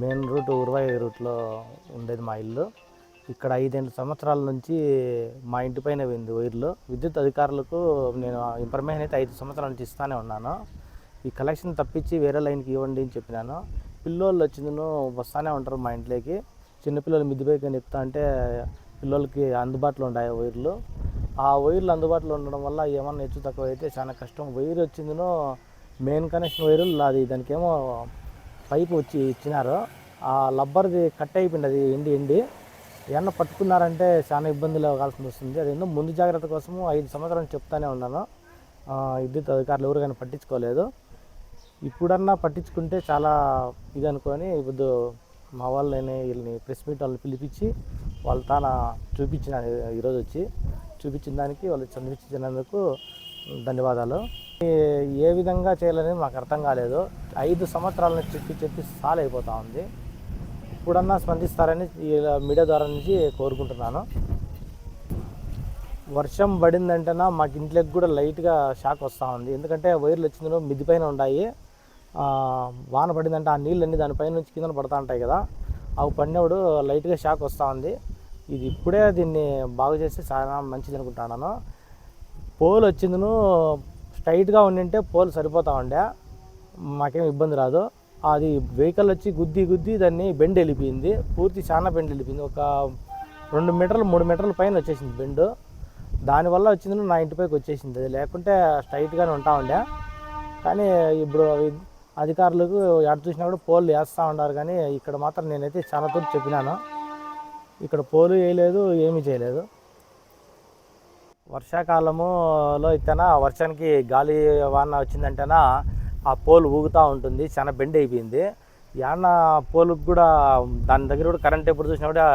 Main root ఉరవై రూట్లో ఉండేది మా ఇల్లు. ఇక్కడ ఐదేళ్ళ సంవత్సరాల నుంచి మా ఇంటి పైన పోయింది వైర్లు విద్యుత్ అధికారులకు నేను ఇన్ఫర్మేషన్ అయితే ఐదు సంవత్సరాల నుంచి ఇస్తానే ఉన్నాను. ఈ కలెక్షన్ తప్పించి వేరే లైన్కి ఇవ్వండి అని చెప్పినాను. పిల్లోళ్ళు వచ్చిందను వస్తానే ఉంటారు మా ఇంట్లోకి. చిన్నపిల్లలు మిద్దిపైకి చెప్తా అంటే పిల్లలకి అందుబాటులో ఉండే వైర్లు. ఆ వైర్లు అందుబాటులో ఉండడం వల్ల ఏమన్నా హెచ్చు తక్కువ అయితే చాలా కష్టం. వైర్ వచ్చిందనో మెయిన్ కనెక్షన్ వైరు అది దానికి ఏమో పైపు వచ్చి ఇచ్చినారు. ఆ లబ్బర్ది కట్ అయిపోయింది అది ఎండి ఎండి. ఏమన్నా పట్టుకున్నారంటే చాలా ఇబ్బందులు అవ్వాల్సి వస్తుంది. అది ఎందుకు ముందు జాగ్రత్త కోసము ఐదు సంవత్సరాలు చెప్తానే ఉన్నాను. విద్యుత్ అధికారులు ఎవరు కానీ పట్టించుకోలేదు. ఇప్పుడన్నా పట్టించుకుంటే చాలా ఇది అనుకొని ఇప్పుడు మా వాళ్ళని వీళ్ళని ప్రెస్ మీట్ వాళ్ళని పిలిపించి వాళ్ళు తాన చూపించిన ఈరోజు వచ్చి. చూపించిన దానికి వాళ్ళు చదివించినందుకు ధన్యవాదాలు. ఏ- విధంగా చేయాలని మాకు అర్థం కాలేదు. ఐదు సంవత్సరాల నుంచి చెప్పి చెప్పి సాల్ అయిపోతూ ఉంది. ఇప్పుడన్నా స్పందిస్తారని ఈ మీడియా ద్వారా నుంచి కోరుకుంటున్నాను. వర్షం పడిందంటేనా మాకు ఇంట్లోకి కూడా లైట్గా షాక్ వస్తూ ఉంది. ఎందుకంటే వైర్లు వచ్చిందో మిదిపైన ఉన్నాయి వాన పడిందంటే ఆ నీళ్ళన్నీ దానిపైన నుంచి కింద పడతా ఉంటాయి కదా. అవి పడినప్పుడు లైట్గా షాక్ వస్తూ ఉంది. ఇది ఇప్పుడే దీన్ని బాగు చేస్తే చాలా మంచిది అనుకుంటున్నాను. పోల్ వచ్చిందను స్ట్రైట్గా ఉండింటే పోల్ సరిపోతా ఉండే. మాకేం ఇబ్బంది రాదు. అది వెహికల్ వచ్చి గుద్ది గుద్ది దాన్ని బెండ్ వెళ్ళిపోయింది. పూర్తి చాలా బెండ్ వెళ్ళిపోయింది. ఒక రెండు మీటర్లు మూడు మీటర్ల పైన వచ్చేసింది బెండ్. దానివల్ల వచ్చింది నా ఇంటిపైకి వచ్చేసింది. అది లేకుంటే స్ట్రైట్గానే ఉంటా ఉండే. కానీ ఇప్పుడు అధికారులకు ఎడ చూసినా కూడా పోల్ వేస్తూ ఉన్నారు. కానీ ఇక్కడ మాత్రం నేనైతే చాలా తోటి చెప్పినాను. ఇక్కడ పోలు వేయలేదు ఏమీ చేయలేదు. వర్షాకాలములో ఇతన వర్షానికి గాలి వాన వచ్చిందంటేనా ఆ పోల్ ఊగుతూ ఉంటుంది చాలా బెండ్ అయిపోయింది. యాన్న పోలుకు కూడా దాని దగ్గర కూడా కరెంట్ ఎప్పుడు చూసినా కూడా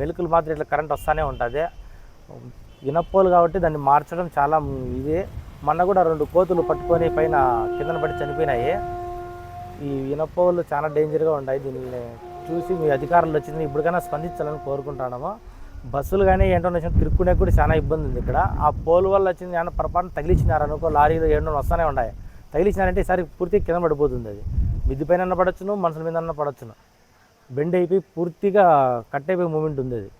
మెలుకులు మాత్రం ఇట్లా కరెంట్ వస్తూనే ఉంటుంది. ఇనపోలు కాబట్టి దాన్ని మార్చడం చాలా ఇది. మొన్న కూడా రెండు కోతులు పట్టుకొని పైన కిందన పడి చనిపోయినాయి. ఈ ఇనపోలు చాలా డేంజర్గా ఉన్నాయి దీన్ని చూసి మీ అధికారులు వచ్చింది ఇప్పటికైనా స్పందించాలని కోరుకుంటున్నాము. బస్సులు కానీ ఏంటో వచ్చిన తిరుక్కునే కూడా చాలా ఇబ్బంది ఉంది ఇక్కడ. ఆ పోల్ వల్ల వచ్చింది ఏమన్నా పొరపాటున తగిలిచ్చినారు అనుకో లారీలు ఏంటో వస్తూనే ఉన్నాయి తగిలిచ్చినారంటే ఈసారి పూర్తిగా కింద పడిపోతుంది అది. మిద్ది పైన పడొచ్చును మనుషుల మీద పడొచ్చును. బెండ్ అయిపోయి పూర్తిగా కట్ అయిపోయి మూమెంట్ ఉంది అది.